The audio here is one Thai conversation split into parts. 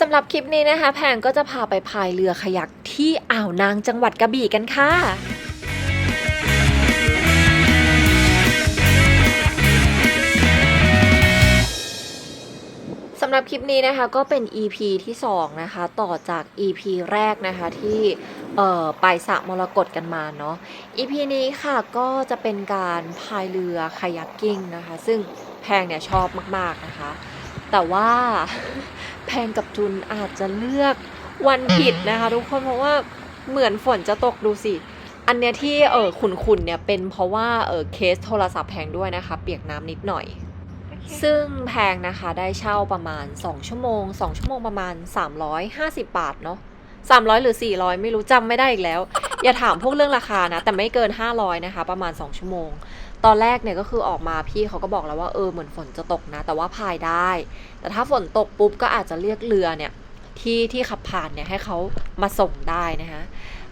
สำหรับคลิปนี้นะคะ แพงก็จะพาไปพายเรือขยักที่อ่าวนางจังหวัดกระบี่กันค่ะสำหรับคลิปนี้นะคะก็เป็น EP ที่ 2 นะคะ ต่อจาก EP แรกนะคะที่เอ่อไปสระมรกตกันมาเนาะ EP นี้ค่ะก็จะเป็นการพายเรือคายักกิ้งนะคะ ซึ่งแพงเนี่ยชอบมากๆนะคะ แต่ว่า แพงกับจุนอาจจะเลือกวันผิดนะคะทุกคนเพราะว่าเหมือนฝนจะตกดูสิ อันเนี้ยที่เออขุนๆเนี่ยเป็นเพราะว่าเออเคสโทรศัพท์แพงด้วยนะคะ เปียกน้ำนิดหน่อย ซึ่งแพงนะคะได้เช่าประมาณ 2 ชั่วโมง 2 ชั่วโมงประมาณ 350 บาทเนาะ300 หรือ 400 ไม่รู้จำไม่ได้อีกแล้ว อย่าถามพวกเรื่องราคานะ แต่ไม่เกิน 500 นะคะ ประมาณ 2 ชั่วโมง ตอนแรกเนี่ยก็คือออกมาพี่เขาก็บอกแล้วว่าเออเหมือนฝนจะตกนะ แต่ว่าพายได้ แต่ถ้าฝนตกปุ๊บก็อาจจะเรียกเรือเนี่ยที่ที่ขับผ่านเนี่ยให้เขามาส่งได้นะคะ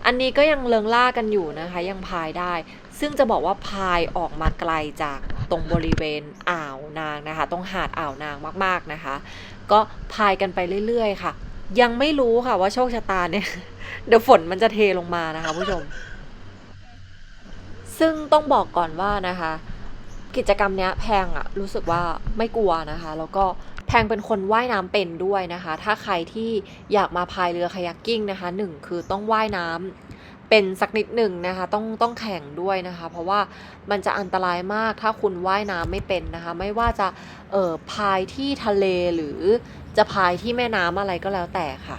อันนี้ก็ยังเลิงล่ากันอยู่นะคะ ยังพายได้ ซึ่งจะบอกว่าพายออกมาไกลจากตรงบริเวณอ่าวนางนะคะ ตรงหาดอ่าวนางมากๆนะคะ ก็พายกันไปเรื่อยๆค่ะ ยังไม่รู้ค่ะว่าโชคชะตาเนี่ย เดี๋ยวฝนมันจะเทลงมานะคะผู้ชม ซึ่งต้องบอกก่อนว่านะคะ กิจกรรมเนี้ยแพงอะรู้สึกว่าไม่กลัวนะคะ แล้วก็แพงเป็นคนว่ายน้ำเป็นด้วยนะคะ ถ้าใครที่อยากมาพายเรือคายักกิ้งนะคะหนึ่งคือต้องว่ายน้ำเป็นสักนิดหนึ่งนะคะ ต้องต้องแข่งด้วยนะคะ เพราะว่ามันจะอันตรายมากถ้าคุณว่ายน้ำไม่เป็นนะคะ ไม่ว่าจะเอ่อพายที่ทะเลหรือจะพายที่แม่น้ำอะไรก็แล้วแต่ค่ะ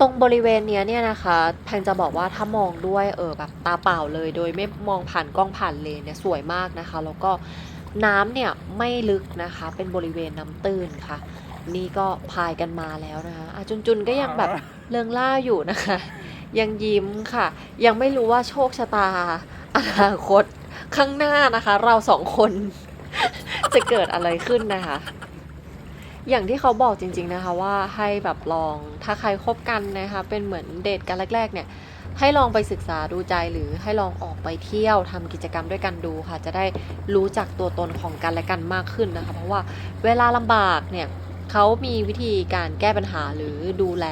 ตรงบริเวณเนี้ยเนี่ยนะคะแพงจะบอกว่าถ้ามองด้วยเออแบบตาเปล่าเลย โดยไม่มองผ่านกล้องผ่านเลนเนี่ยสวยมากนะคะ แล้วก็น้ำเนี่ยไม่ลึกนะคะ เป็นบริเวณน้ำตื้นค่ะ นี่ก็พายกันมาแล้วนะคะอาจุนจุนก็ยังแบบเลิงล่าอยู่นะคะ ยังยิ้มค่ะ ยังไม่รู้ว่าโชคชะตาอนาคตข้างหน้านะคะ เราสองคนจะเกิดอะไรขึ้นนะคะ อย่างที่เขาบอกจริง ๆนะคะว่าให้แบบลองถ้าใครคบกันนะคะเป็นเหมือนเดทกันแรก ๆ เนี่ยให้ลองไปศึกษาดูใจหรือให้ลองออกไปเที่ยวทำกิจกรรมด้วยกันดูค่ะ จะได้รู้จักตัวตนของกันและกันมากขึ้นนะคะ เพราะว่าเวลาลำบากเนี่ยเขามีวิธีการแก้ปัญหาหรือดูแล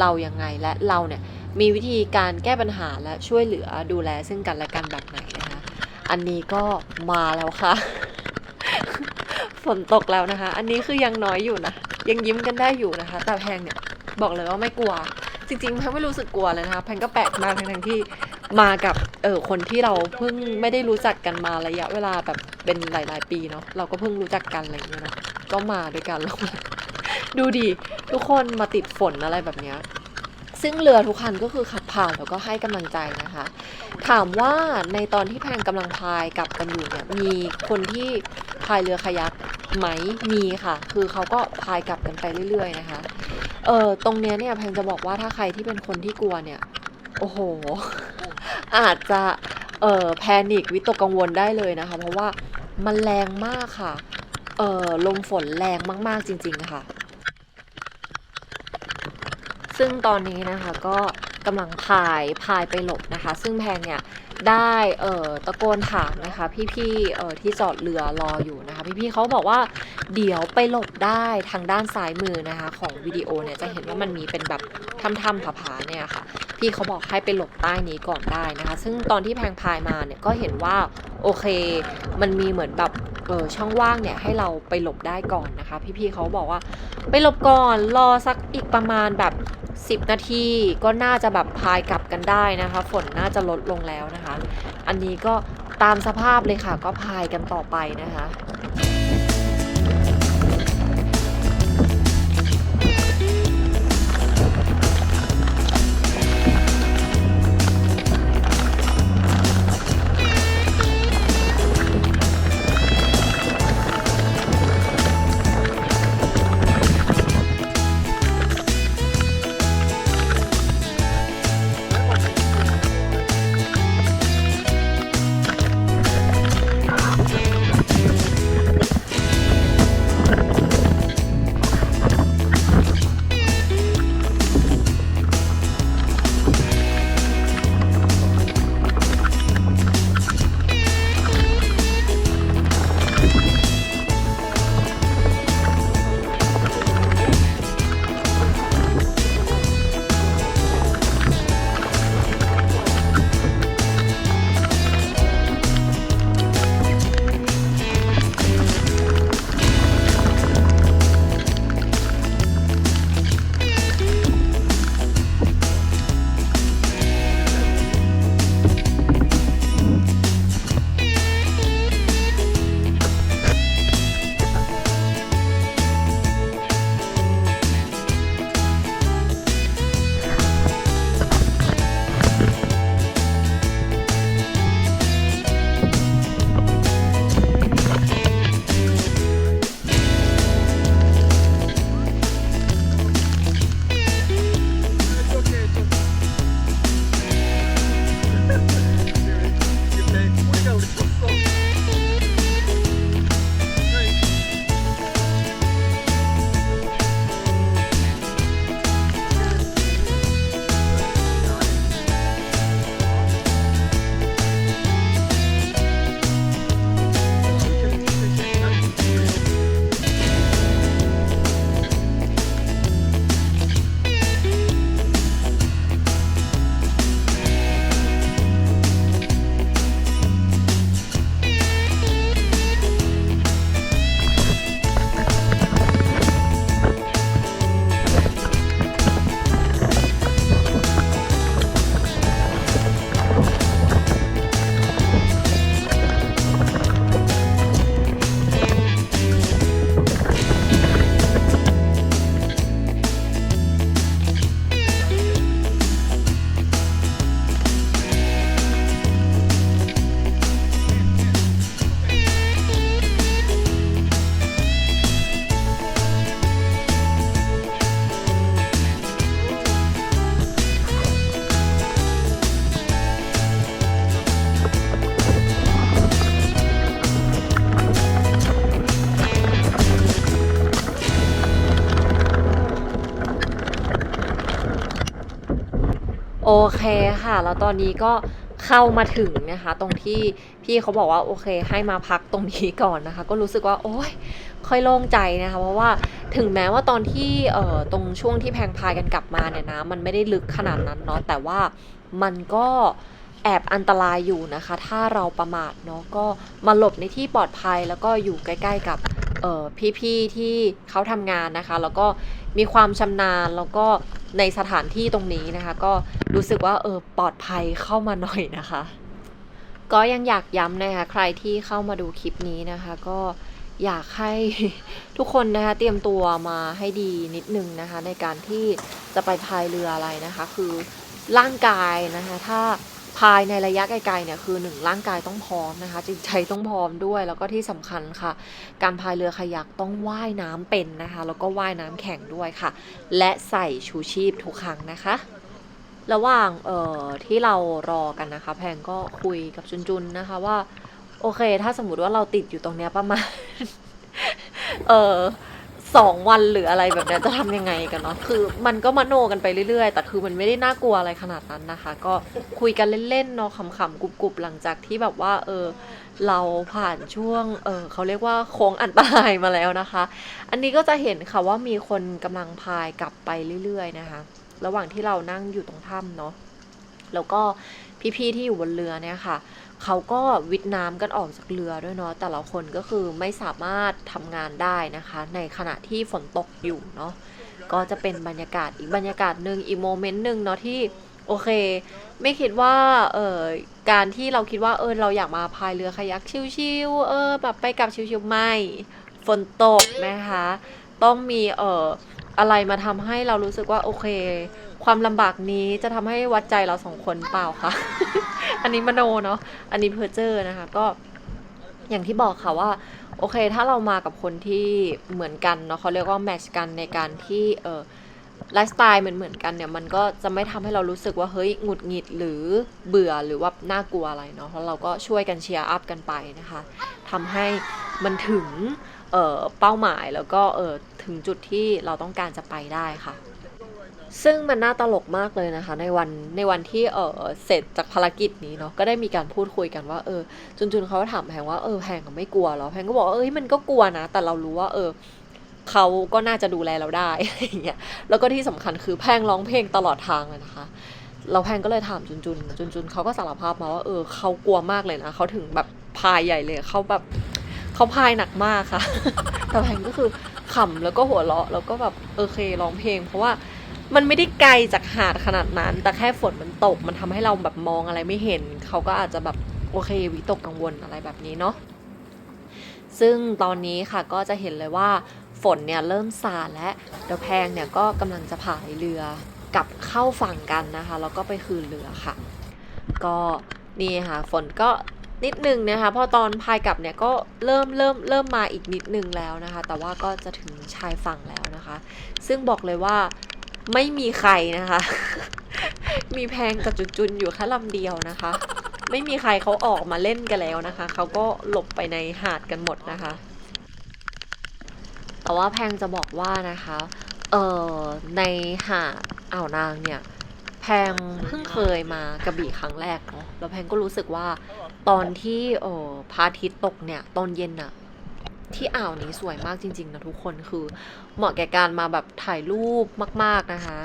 เรายังไงและเราเนี่ยมีวิธีการแก้ปัญหาและช่วยเหลือดูแลซึ่งกันและกันแบบไหนนะคะ อันนี้ก็มาแล้วค่ะ ฝนตกแล้วนะคะ อันนี้คือยังน้อยอยู่นะ ยังยิ้มกันได้อยู่นะคะ แต่แพงเนี่ยบอกเลยว่าไม่กลัว จริงๆแพงไม่รู้สึกกลัวเลยนะคะ แพงก็แปลกมากทั้งที่มากับเออคนที่เราเพิ่งไม่ได้รู้จักกันมาระยะเวลาแบบเป็นหลาย ๆ ปีเนาะ เราก็เพิ่งรู้จักกันอะไรอย่างเงี้ยเนาะ ก็มาด้วยกันแล้วดูดิทุกคนมาติดฝนอะไรแบบเนี้ยซึ่งเรือทุกคันก็คือขับผ่านแล้วก็ให้กำลังใจนะคะ ถามว่าในตอนที่แพงกำลังพายกลับกันอยู่เนี่ยมีคนที่พายเรือคายัก ไหมมีค่ะ คือเขาก็พายกลับกันไปเรื่อย ๆ นะคะ เออตรงเนี้ยเนี่ยแพงจะบอกว่าถ้าใครที่เป็นคนที่กลัวเนี่ย โอ้โห อาจจะเออแพนิควิตกกังวลได้เลยนะคะ เพราะว่ามันแรงมากค่ะ เออลมฝนแรงมาก ๆ จริง ๆ ค่ะ ซึ่งตอนนี้นะคะก็กำลังพายพายไปหลบนะคะ ซึ่งแพงเนี่ยได้เอ่อตะโกนถามนะคะพี่ๆเอ่อที่จอดเรือรออยู่นะคะ พี่ๆเขาบอกว่าเดี๋ยวไปหลบได้ทางด้านซ้ายมือนะคะ ของวิดีโอเนี่ยจะเห็นว่ามันมีเป็นแบบถ้ำๆผาๆเนี่ยค่ะ พี่เขาบอกให้ไปหลบใต้นี้ก่อนได้นะคะ ซึ่งตอนที่แพงพายมาเนี่ยก็เห็นว่าโอเค มันมีเหมือนแบบเออช่องว่างเนี่ยให้เราไปหลบได้ก่อนนะคะ พี่ๆเขาบอกว่าไปหลบก่อนรอสักอีกประมาณแบบ10 นาทีก็น่าจะแบบพายกลับกันได้นะคะ ฝนน่าจะลดลงแล้วนะคะ อันนี้ก็ตามสภาพเลยค่ะก็พายกันต่อไปนะคะ เคค่ะ แล้วตอนนี้ก็เข้ามาถึงนะคะ ตรงที่พี่เขาบอกว่าโอเค ให้มาพักตรงนี้ก่อนนะคะ ก็รู้สึกว่าโอ้ยค่อยโล่งใจนะคะ เพราะว่าถึงแม้ว่าตอนที่เอ่อตรงช่วงที่แพงพายกันกลับมาเนี่ยนะมันไม่ได้ลึกขนาดนั้นเนาะแต่ว่ามันก็แอบอันตรายอยู่นะคะ ถ้าเราประมาทเนาะก็มาหลบในที่ปลอดภัยแล้วก็อยู่ใกล้ ๆ กับ พี่ๆที่เขาทำงานนะคะ แล้วก็มีความชำนาญแล้วก็ในสถานที่ตรงนี้นะคะ ก็รู้สึกว่าเออปลอดภัยเข้ามาหน่อยนะคะ ก็ยังอยากย้ำนะคะใครที่เข้ามาดูคลิปนี้นะคะ ก็อยากให้ทุกคนนะคะเตรียมตัวมาให้ดีนิดนึงนะคะ ในการที่จะไปพายเรืออะไรนะคะ คือร่างกายนะคะ ถ้า พายในระยะไกลๆเนี่ยคือหนึ่งร่างกายต้องพร้อมนะคะ จิตใจต้องพร้อมด้วย แล้วก็ที่สำคัญค่ะ การพายเรือคายักต้องว่ายน้ำเป็นนะคะ แล้วก็ว่ายน้ำแข็งด้วยค่ะ และใส่ชูชีพทุกครั้งนะคะ ระหว่างเอ่อที่เรารอกันนะคะ แพงก็คุยกับจุนจุนๆนะคะว่า โอเค ถ้าสมมติว่าเราติดอยู่ตรงเนี้ยประมาณ เออ สองวันหรืออะไรแบบนี้จะทำยังไงกันเนาะคือมันก็มโนกันไปเรื่อยๆ แต่คือมันไม่ได้น่ากลัวอะไรขนาดนั้นนะคะ ก็คุยกันเล่นๆเนาะขำๆกรุบๆหลังจากที่แบบว่า เออ เราผ่านช่วง เออเขาเรียกว่าโค้งอันตรายมาแล้วนะคะ อันนี้ก็จะเห็นค่ะว่ามีคนกำลังพายกลับไปเรื่อยๆนะคะ ระหว่างที่เรานั่งอยู่ตรงถ้ำเนาะแล้วก็พี่ๆที่อยู่บนเรือเนี่ยค่ะ เขาก็วิทน้ำกันออกจากเรือด้วยเนาะแต่ละคนก็คือไม่สามารถทำงานได้นะคะ ในขณะที่ฝนตกอยู่เนาะก็จะเป็นบรรยากาศอีกบรรยากาศหนึ่งอีกโมเมนต์หนึ่งเนาะที่โอเค ไม่คิดว่าเออการที่เราคิดว่าเออเราอยากมาพายเรือคายักชิวๆเออแบบไปกับชิวๆไม่ ฝนตกนะคะ ต้องมีเออ อะไรมาทำให้เรารู้สึกว่าโอเค ความลำบากนี้จะทำให้วัดใจเราสองคนเปล่าคะอันนี้มโนเนาะอันนี้เพอเจอร์นะคะก็อย่างที่บอกค่ะว่าโอเค ถ้าเรามากับคนที่เหมือนกันเนาะเขาเรียกว่าแมทช์กันในการที่เออไลฟ์สไตล์เหมือนเหมือนกันเนี่ยมันก็จะไม่ทำให้เรารู้สึกว่าเฮ้ยหงุดหงิดหรือเบื่อหรือว่าน่ากลัวอะไรเนาะเพราะเราก็ช่วยกันเชียร์อัพกันไปนะคะทำให้มันถึงเเป้าหมายแล้วก็เออ ถึงจุดที่เราต้องการจะไปได้ค่ะ ซึ่งมันน่าตลกมากเลยนะคะ ในวันในวันที่เออเสร็จจากภารกิจนี้เนาะก็ได้มีการพูดคุยกันว่าเออจุนจุนเขาก็ถามแพงว่าเออแพงก็ไม่กลัวเหรอแพงก็บอกว่าเอ้ยมันก็กลัวนะ แต่เรารู้ว่าเออเขาก็น่าจะดูแลเราได้อะไรอย่างเงี้ยแล้วก็ที่สำคัญคือแพงร้องเพลงตลอดทางเลยนะคะเราแพงก็เลยถามจุนจุนจุนจุนเขาก็สารภาพมาว่าเออเขากลัวมากเลยนะเขาถึงแบบพายใหญ่เลยเขาแบบเขาพายหนักมากค่ะ แต่แพงก็คือ ขำแล้วก็หัวเราะแล้วก็แบบเอเคร้องเพลง เพราะว่ามันไม่ได้ไกลจากหาดขนาดนั้น แต่แค่ฝนมันตก มันทำให้เราแบบมองอะไรไม่เห็น เขาก็อาจจะแบบโอเควิตกกังวลอะไรแบบนี้เนาะซึ่งตอนนี้ค่ะก็จะเห็นเลยว่าฝนเนี่ยเริ่มซาและเดี๋ยวแพงเนี่ยก็กำลังจะพายเรือกลับเข้าฝั่งกันนะคะแล้วก็ไปคืนเรือค่ะ ก็นี่ค่ะฝนก็ นิดนึงนะคะพอตอนพายกลับเนี่ยก็เริ่มเริ่มเริ่มมาอีกนิดนึงแล้วนะคะ แต่ว่าก็จะถึงชายฝั่งแล้วนะคะ ซึ่งบอกเลยว่าไม่มีใครนะคะ มีแพงกับจุนจุนอยู่แค่ลำเดียวนะคะ ไม่มีใครเขาออกมาเล่นกันแล้วนะคะ เขาก็หลบไปในหาดกันหมดนะคะ แต่ว่าแพงจะบอกว่านะคะ เอ่อในหาดอ่าวนางเนี่ย แพงเพิ่งเคยมากระบี่ครั้งแรกเนาะแล้วแพงก็รู้สึกว่าตอนที่เอ่อพระอาทิตย์ตกเนี่ย ตอนเย็นอะที่อ่าวนี้สวยมากจริง ๆ นะทุกคนคือ เหมาะแก่การมาแบบถ่ายรูปมาก ๆนะคะ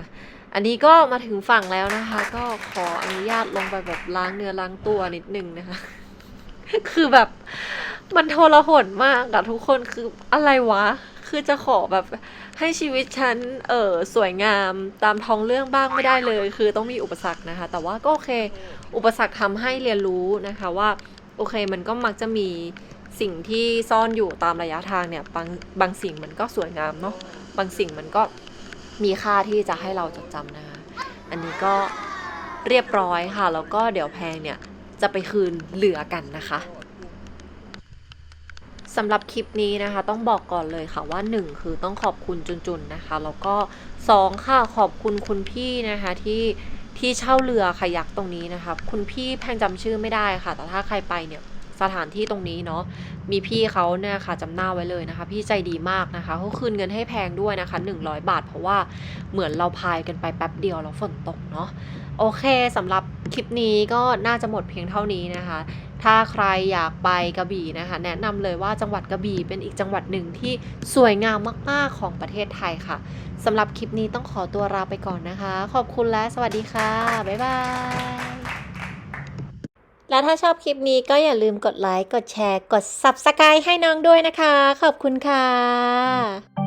อันนี้ก็มาถึงฝั่งแล้วนะคะ ก็ขออนุญาตลงไปแบบล้างเนื้อล้างตัวนิดนึงนะคะ คือแบบมันโทรหดมากอะทุกคนคืออะไรวะ คือจะขอแบบให้ชีวิตฉันเออสวยงามตามท้องเรื่องบ้างไม่ได้เลย คือต้องมีอุปสรรคนะคะ แต่ว่าก็โอเค อุปสรรคทำให้เรียนรู้นะคะว่าโอเคมันก็มักจะมีสิ่งที่ซ่อนอยู่ตามระยะทางเนี่ยบางบางสิ่งมันก็สวยงามเนาะบางสิ่งมันก็มีค่าที่จะให้เราจดจำนะคะ อันนี้ก็เรียบร้อยค่ะ แล้วก็เดี๋ยวแพงเนี่ยจะไปคืนเหลือกันนะคะ สำหรับคลิปนี้นะคะต้องบอกก่อนเลยค่ะว่า 1 คือต้องขอบคุณจุนๆนะคะ แล้วก็ 2 ค่ะขอบคุณคุณพี่นะคะที่ที่เช่าเรือคายักตรงนี้นะคะคุณพี่แพงจำชื่อไม่ได้ค่ะ แต่ถ้าใครไปเนี่ยสถานที่ตรงนี้เนาะมีพี่เขาเนี่ยค่ะจำหน้าไว้เลยนะคะ พี่ใจดีมากนะคะเขาคืนเงินให้แพงด้วยนะคะ 100 บาท เพราะว่าเหมือนเราพายกันไปแป๊บเดียวแล้วฝนตกเนาะโอเคสำหรับ คลิปนี้ก็น่าจะหมดเพียงเท่านี้นะคะ ถ้าใครอยากไปกระบี่นะคะ แนะนำเลยว่าจังหวัดกระบี่เป็นอีกจังหวัดหนึ่งที่สวยงามมาก ๆ ของประเทศไทยค่ะสำหรับคลิปนี้ต้องขอตัวลาไปก่อนนะคะ ขอบคุณและสวัสดีค่ะ บ๊ายบายแล้วถ้าชอบคลิปนี้ก็อย่าลืมกดไลค์ กดแชร์ กด Subscribe ให้น้องด้วยนะคะ ขอบคุณค่ะ